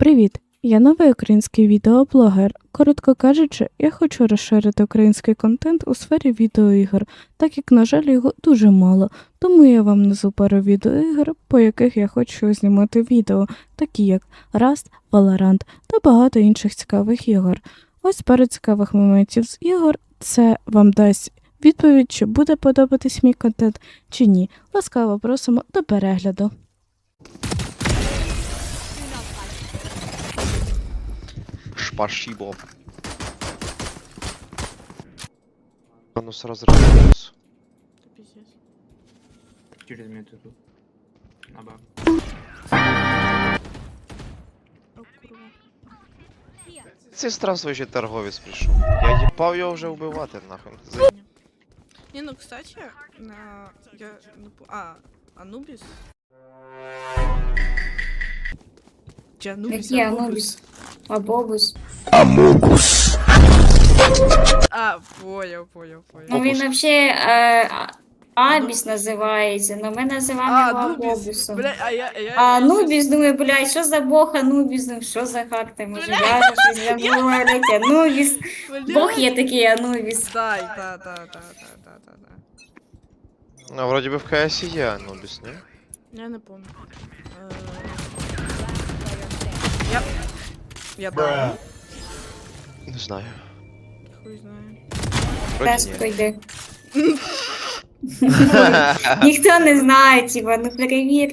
Привіт! Я новий український відеоблогер. Коротко кажучи, я хочу розширити український контент у сфері відеоігор, так як, на жаль, його дуже мало. Тому я вам назву пару відеоігор, по яких я хочу знімати відео, такі як Rust, Valorant та багато інших цікавих ігор. Ось пару цікавих моментів з ігор. Це вам дасть відповідь, чи буде подобатись мій контент чи ні. Ласкаво просимо до перегляду. Спасибо. Ну сразу разрывается. Через минуту тут. На баб. Цей ще торговець прийшов. Я їбав його вже вбивати нахуй. За- Не, ну, кстати, на... Я... А, Анубис? Чи Анубис? Який Абобус? Анубіс? Абобус. А, понял, понял, понял. Ну він взагалі е, а- Абіс називається, але ми називаємо А, його Анубис. Абобусом. Бля, а я... А, я, А я Анубіс, думаю, блядь, що за бог Анубіс, ну що за харта, може Бля. я щось забула, блядь, Анубіс. щас- Бля. Бог є такий Анубіс. Да, да, да, да, да, да, да, да. Ну, вроді би в КС є Анубіс, ні? Я не помню. Е, Я... Я да. Не знаю. Хуй знає. Вроді Теско Ніхто не знає, типа, ну перевір.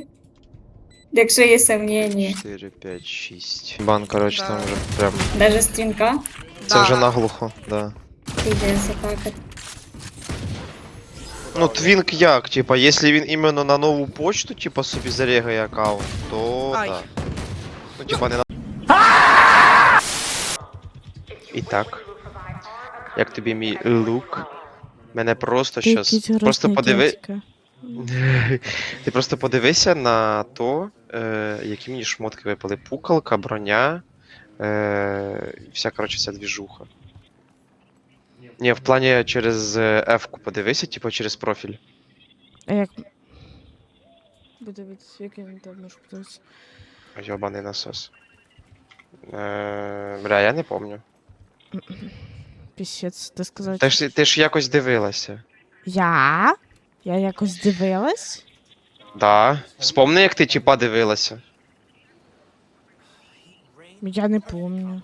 Якщо є сумнення. 4, 5, 6. Бан, коротше, там вже прям. Даже стрінка Це Да. вже наглухо, да. йде запакати. Ну, твінк як, типа, якщо він іменно на нову почту, типа, собі зарегає аккаунт, то Ай. да. Ну, типа, не на. І так. Як тобі мій лук? Мене просто щас. Просто подиви. Ти просто подивися на то, е, які мені шмотки випали. Пукалка, броня. Е, і вся, коротше, ця двіжуха. Ні, в плані через е, F-ку подивися, типу через профіль. А як? Буде від який він там може подивитися. Йобаний насос. Е, бля, я не помню. Пісець, ти сказав. Ти ж, ти ж якось дивилася. Я? Я якось дивилась? Да. Вспомни, як ти типа дивилася. Я не помню.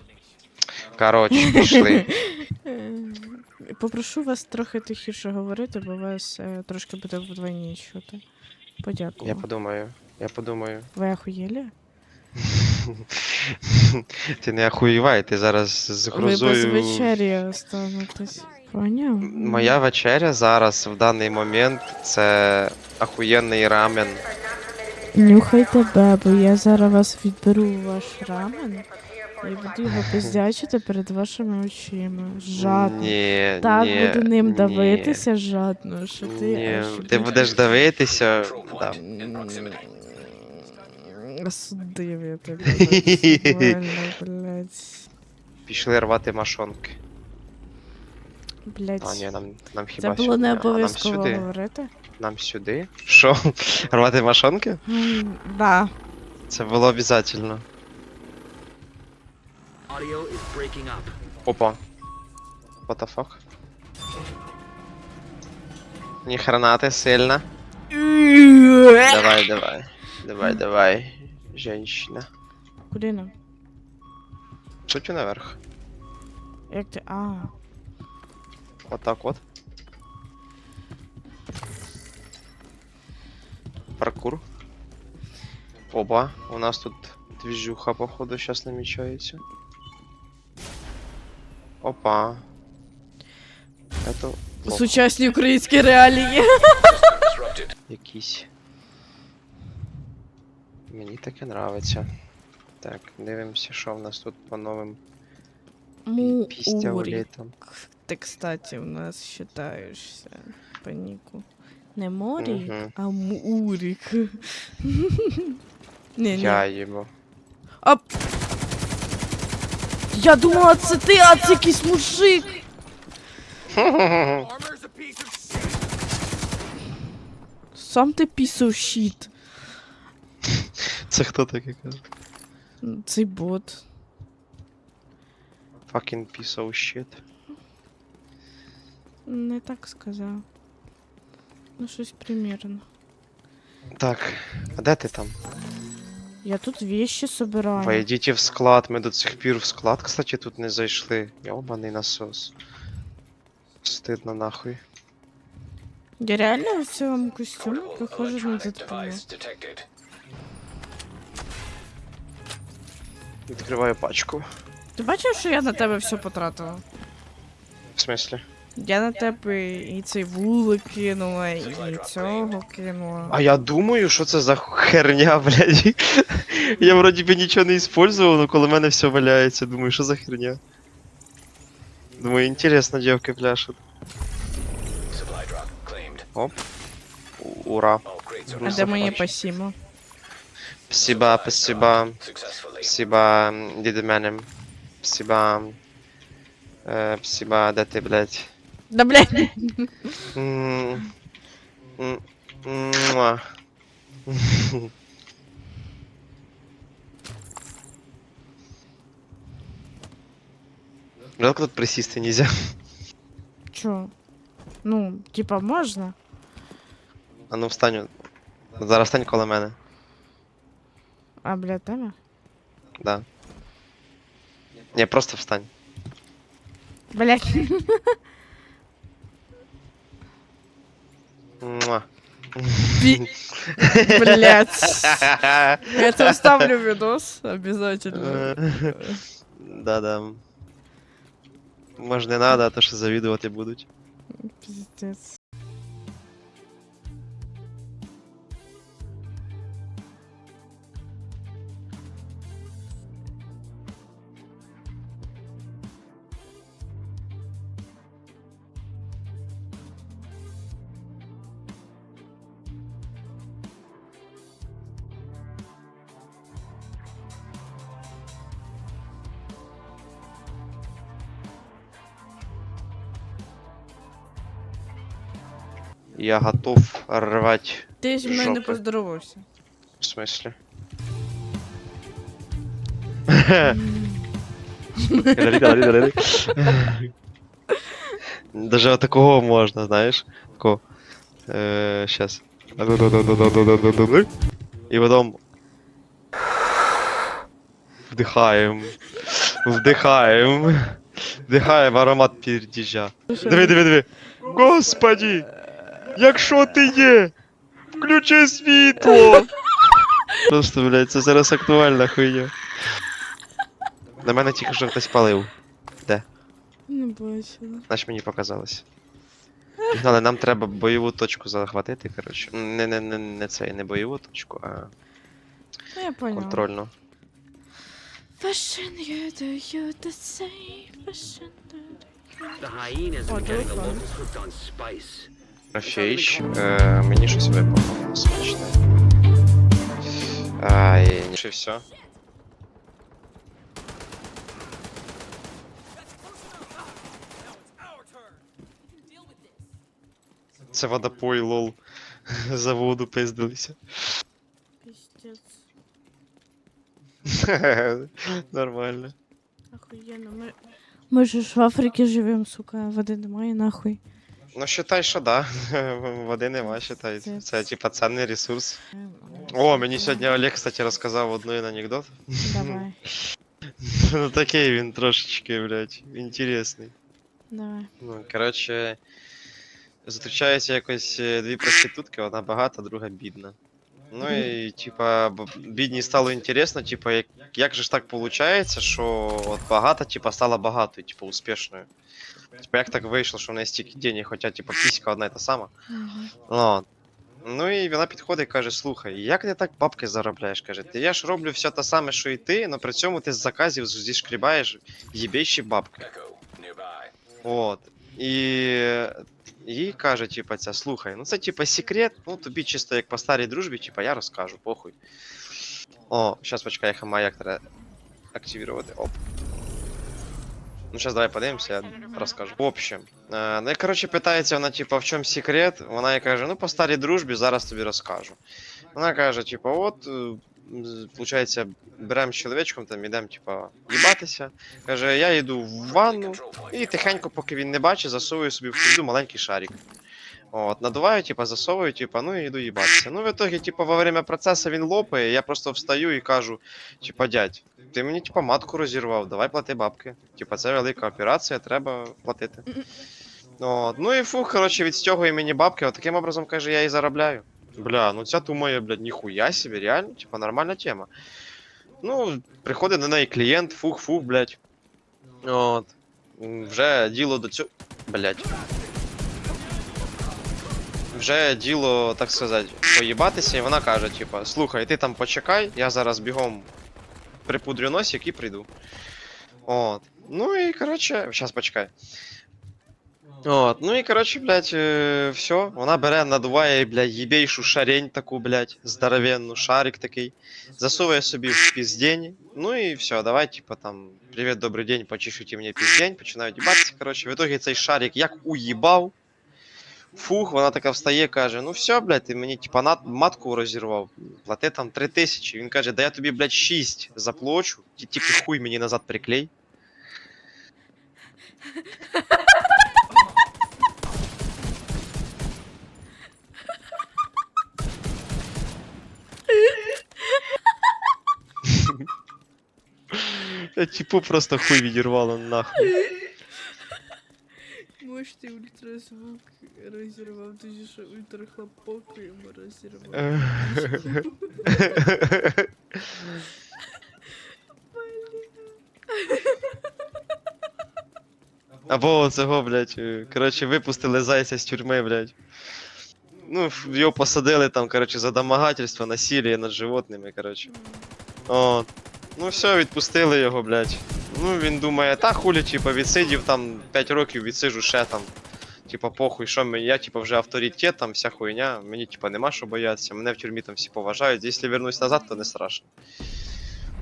Коротше, пішли. Попрошу вас трохи тихіше говорити, бо вас е, трошки буде вдвойні чути. Подякую. Я подумаю. Я подумаю. Ви охуєлі? Ти не охуєвай, ти зараз з Ви без грозою. вечері останетесь. Поняв? Моя вечеря зараз в даний момент це ахуєнний рамен. Нюхайте бебу, я зараз вас відберу ваш рамен і буду його пиздячити перед вашими очима. Жадно. Ні, Так ні, буду ним ні, давитися жадно, що ти. Ні, аж ти будеш давитися. Да. Я тебе. блядь. Пішли рвати машонки. Блядь. А, ні, нам, нам Це хіба було сюди? не А, нам сюди. говорити. Нам сюди? Що? Рвати машонки? М, Да. Це було обов'язково. Audio is breaking up. Опа. What the fuck? Ні хрена сильно. Давай, давай. Давай, давай. Женщина. Куди нам? Чуть наверх. Як ти. А. Вот так вот. Паркур. Оба, у нас тут движуха, походу, сейчас намечается. Опа. Это плохо. Сучасні українські реалії. якісь. Мені таке нравиться. Так, дивимося, що в нас тут по новим Мурик. пістявлітам. Ти, кстати, у нас считаєшся по ніку. Не Морік, Мгм. а Мурик. Не, Я не. їбу. А... Я думала, це ти, а це якийсь мужик. Сам ти of shit. Це хто таке каже? Цей бот. Fucking piece of shit. Не так сказав. Ну, щось примірно. Так, а де ти там? Я тут вещи собираю. Пойдіть в склад, ми до цих пір в склад, кстати, тут не зайшли. Йобаний насос. Стидно нахуй. Я реально в цьому костюмі похожа на Дедпула. Відкриваю пачку. Ти бачив, що я на тебе все потратила? В смислі? Я на тебе і цей вулик кинула, і цього кинула. А я думаю, що це за херня, блядь. Я вроді би нічого не использував, но коли в мене все валяється, думаю, що за херня. Думаю, інтересно, дівки пляшуть. Оп. Ура. А де моє пасімо? Спасибо, спасибо. Спасибо, діди мене. Спасибо. Е, спасибо, де ти, блядь? Да блядь! М, м, муа. Жалко тут присісти нельзя. Чо? Ну, типа, можна? А ну встань. Зараз встань коло мене. А, бля, тебе? Да. Ні, просто встань. Блядь. Муа. Блядь. Я тебе вставлю видос, обязательно. Да-да. Може не надо, а то що завідувати будуть. Пиздец. Я готов рвать. Ти ж мене не Жопи. поздоровався. В смысле? Даже от такого можна, знаєш? Такого. Е, щас. І потом. Вдихаємо. Вдихаємо. Вдихаємо аромат пердіжа. Диви, диви, диви. Господі! Якщо ти є! Включи світло! Просто, блядь, це зараз актуальна хуйня. На мене тільки що хтось палив. Не бачила. Значить мені показалось. Пігнали, нам треба бойову точку захватити, коротше. Не, не, не, не цей, не бойову точку, а Ну, я поняла. контрольну. Fashion you do you the same fashion The hyenas Oh, are getting the Joker. locals hooked on spice. Рафіч, е, мені щось випало смачне. Ай, чи все. Це водопой, лол. За воду пиздилися. Пиздец. Нормально. Охуєнно, ми... Ми ж в Африці живемо, сука, води немає, нахуй. Ну, считай, що да. Води нема, считай. Це- типа цінний ресурс. О, мені сьогодні Олег, кстати, розказав один анекдот. Давай, Ну такий він трошечки, блядь, інтересний. давай. Ну, коротше, зустрічаються якось е, дві проститутки, одна багата, друга бідна. Ну і, типа, бідній стало інтересно, типа, як, як же ж так виходить, що от багата, типа, стала багатою, типа, успішною. Типа, як так вийшло, що в неї стільки денег, хоча, типа, піська одна і та сама. Мгм. От. Ну і вона підходить і каже: слухай, як ти так бабки заробляєш? каже, ти я ж роблю все те саме, що і ти, але при цьому ти з заказів зішкрібаєш їбейші бабки. От. І їй каже, типа, ця, слухай, ну це типа секрет, ну тобі чисто як по старій дружбі, типа я розкажу, похуй. О, зараз почекай, я хама як треба активувати. Оп. Ну, сейчас давай подивимося, я розкажу. В общем, е, ну і коротше питається вона, типа, в чому секрет? Вона їй каже, ну по старій дружбі зараз тобі розкажу. Вона каже, типа, от получається, виходить, беремо з чоловічком, там ідемо, типа, їбатися. Каже, я йду в ванну і тихенько, поки він не бачить, засовую собі в пизду маленький шарик. От, надуваю, типа, засовую, типа, ну і йду їбатися. Ну, в итоге, типа, во время процесу він лопає, я просто встаю і кажу, типа, дядь, ти мені, типа, матку розірвав, давай плати бабки. Типа, це велика операція, треба платити. От, ну і фух, коротше, відстягує мені бабки, от таким образом, каже, я і заробляю. Бля, ну ця думає, блядь, ніхуя собі, реально, типа, нормальна тема. Ну, приходить до неї клієнт, фух-фух, блядь. От. Вже діло до цього. Блядь. Вже діло, так сказати, поїбатися, і вона каже, типа, слухай, ти там почекай, я зараз бігом припудрю носик і прийду. От. Ну і коротше, зараз почекай. От, ну і коротше, блядь, е, все, вона бере, надуває, блядь, їбейшу шарень таку, блядь, здоровенну, шарик такий, засовує собі в піздень, ну і все, давай, типа там, привіт, добрий день, почешите мені піздень, починають їбатися, коротше, в итоге цей шарик як уїбав, фух, вона така встає, каже, ну все, блядь, ти мені, типа, над, матку розірвав, плати там 3 тисячі, він каже, да я тобі, блядь, 6 заплачу, ті- тільки хуй мені назад приклей. Я типу просто хуй відірвало нахуй. Можете ультразвук розірвав, тоді що ультрахлопок йому розірвав. Е. Або цього, блядь, е, коротше, випустили зайця з тюрми, блядь. Ну, його посадили там, коротше, за домагательство, насилие над животними, коротше. От. Ну все, відпустили його, блядь. Ну він думає, та хулі, типа, відсидів там 5 років, відсиджу ще там. Типа, похуй, що мені, я типа вже авторитет, там вся хуйня, мені типа нема що боятися, мене в тюрмі там всі поважають, якщо вернусь назад, то не страшно.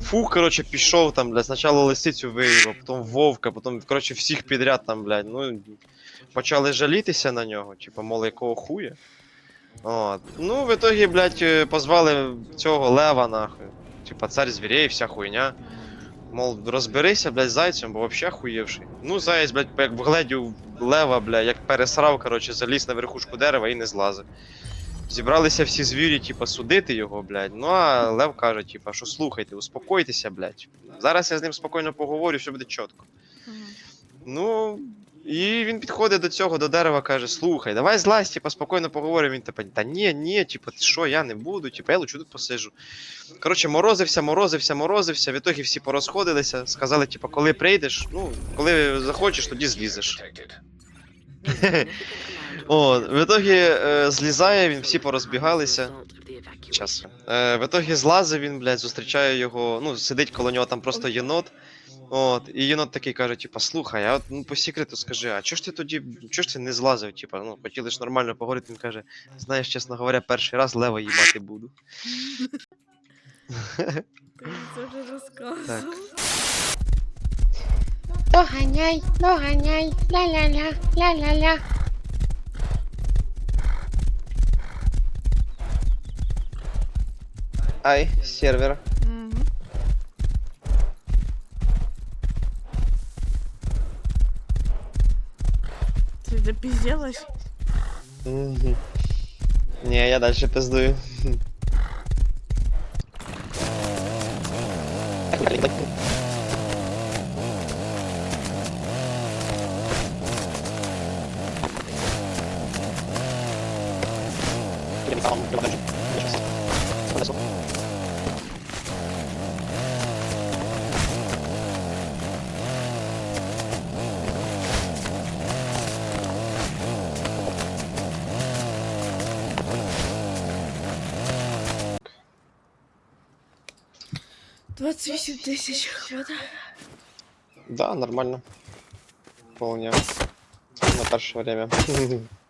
Фух, короче, пішов там, блядь, спочатку лисицю виїбав, потім вовка, потім, короче, всіх підряд там, блядь, ну, почали жалітися на нього, типа, мол, якого хуя. От. Ну, в итоге, блядь, е, позвали цього лева, нахуй. Типа, царь звірей, вся хуйня. Мол, розберися, блядь, з зайцем, бо вообще хуєвший. Ну, заєць, блядь, як вгледів лева, блядь, як пересрав, короче, заліз на верхушку дерева і не злазив. Зібралися всі звірі, типа, судити його, блядь. Ну а Лев каже, типа, що слухайте, успокойтеся, блядь. Зараз я з ним спокійно поговорю, все буде чітко. Ну. І він підходить до цього, до дерева, каже: слухай, давай злазь, типа, спокійно поговоримо. Він типа, та ні, ні, типа, ти що, я не буду, типа, я лучше тут посиджу. Коротше, морозився, морозився, морозився. В ітогі всі порозходилися, сказали, типа, коли прийдеш, ну, коли захочеш, тоді злізеш. О, в ітогі е, злізає він, всі порозбігалися. Час. Е, в ітогі злазив він, блядь, зустрічає його, ну, сидить коло нього там просто єнот. От, і єнот такий каже, типа, слухай, а от ну, по секрету скажи, а чого ж ти тоді, чого ж ти не злазив, типа, ну, хотіли ж нормально поговорити, він каже, знаєш, чесно говоря, перший раз лева їбати буду. Це вже розказував. Доганяй, доганяй, ля-ля-ля, ля-ля-ля. Ай, сервер. Угу. Не, я дальше пиздую. Двадцять вісім тисяч хватає. Да, нормально. Вполне. На перше время.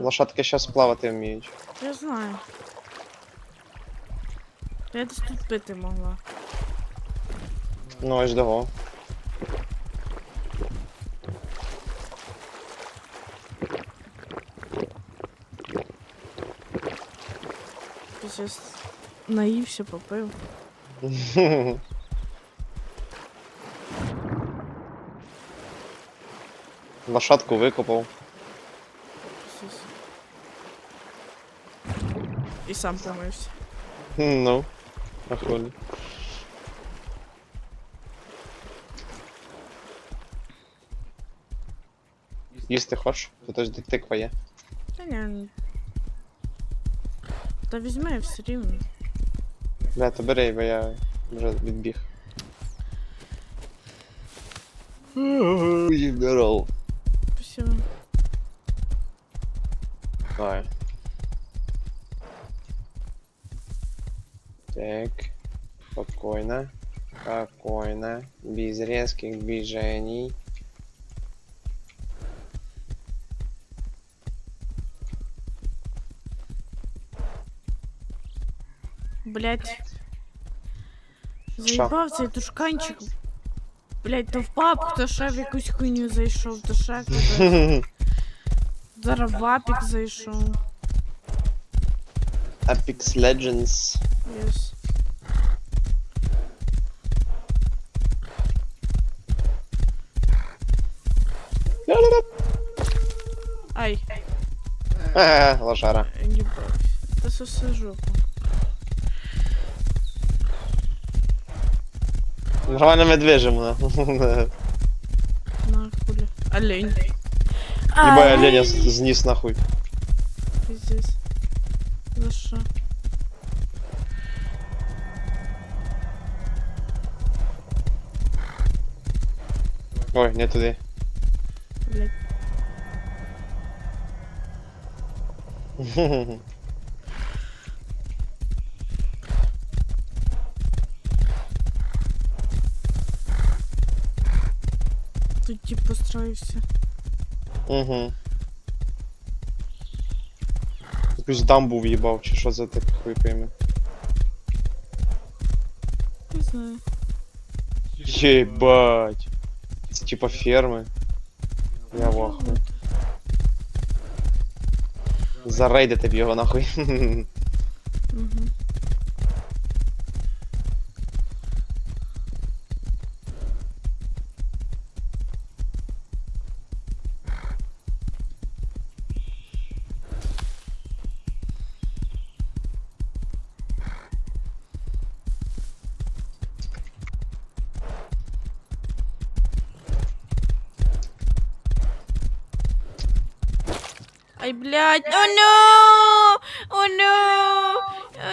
Лошадки зараз плавати вміють. Я знаю. Я десь тут пити могла. Ну, ось того. Ти щас наївся, попив. Лошадку викопав. Щас. І сам помився. Ну, а хвилі. Їсти хочеш? Ось де тиква є. Та ні. Та візьми все рівно. Бля, то бери, бо я вже відбіг. Здоров. Спасибо. Давай. Так. Спокойно. Спокойно. Без резких движений. Блять. Заїбав цей тушканчик. Блять, то впав, то ще в якусь хуйню зайшов, то ще куди. Зараз в апік зайшов. Apex Legends. Єс. Ага, лошара. їбав. Та соси жопу. Нормально медвежим, да. На хулі. Олень. Ебай, оленя с- зніс нахуй. Пиздец. За що? Ой, не туди. Блять. Тут тип построився. Угу. Якусь дамбу в'їбав, чи що за таке хуй пойми. Не знаю. Єбать. Це типа ферми. Я в ахуї. Зарейдити б його нахуй. Угу. Ай, блядь, о no! О no! О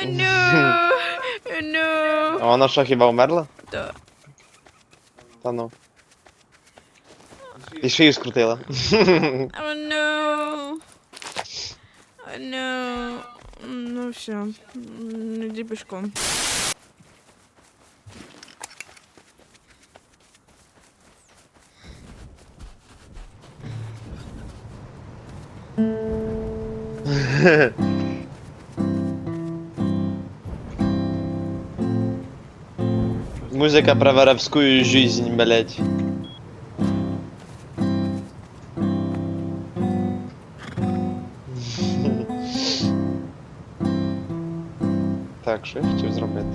no! О no! А вона що хіба вмерла? Да. Та ну. І шию скрутила. О no! О no! Ну все, М, іди пішком. Музыка про воровскую жизнь, блять. Так, що я хотів зробити?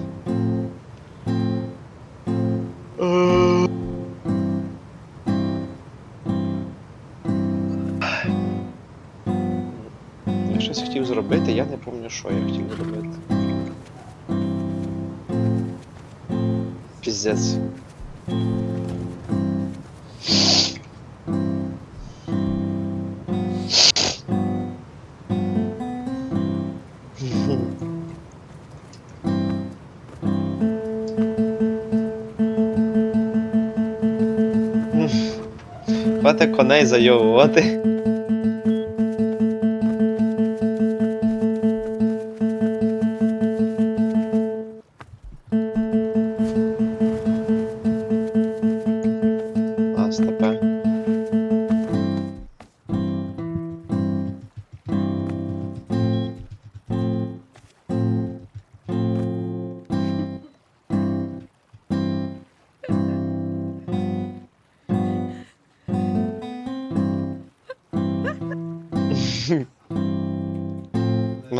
Я щось хотів зробити, я не пам'ятаю, що я хотів зробити. Піздець. Хвати коней зайовувати.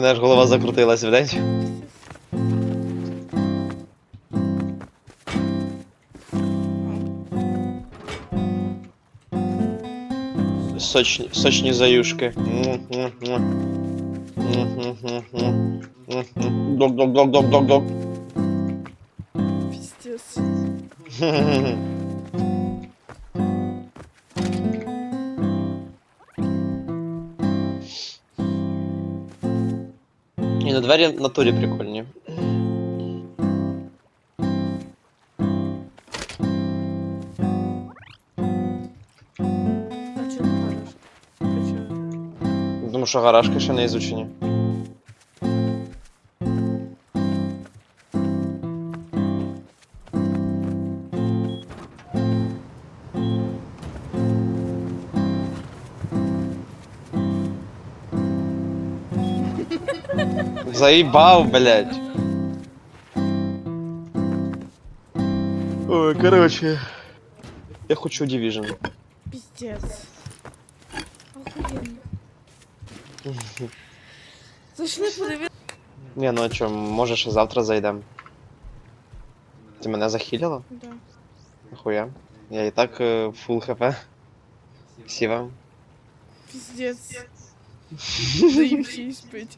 мене аж голова закрутилась, блядь. Сочні, сочні заюшки. Док-док-док-док-док-док. Піздец. На двері в натурі прикольні. А чого не? Тому що гаражки ще не ізучені. Заїбав, блядь. Ой, короче. Я хочу Division. Піздец. Охуєнно. Зайшли подивитися. Не, ну а чо, може ще завтра зайдем. Ти мене захилила? Да. Нахуя? Я і так е, фул хп. Сіва. Піздец. Даю ще й спить.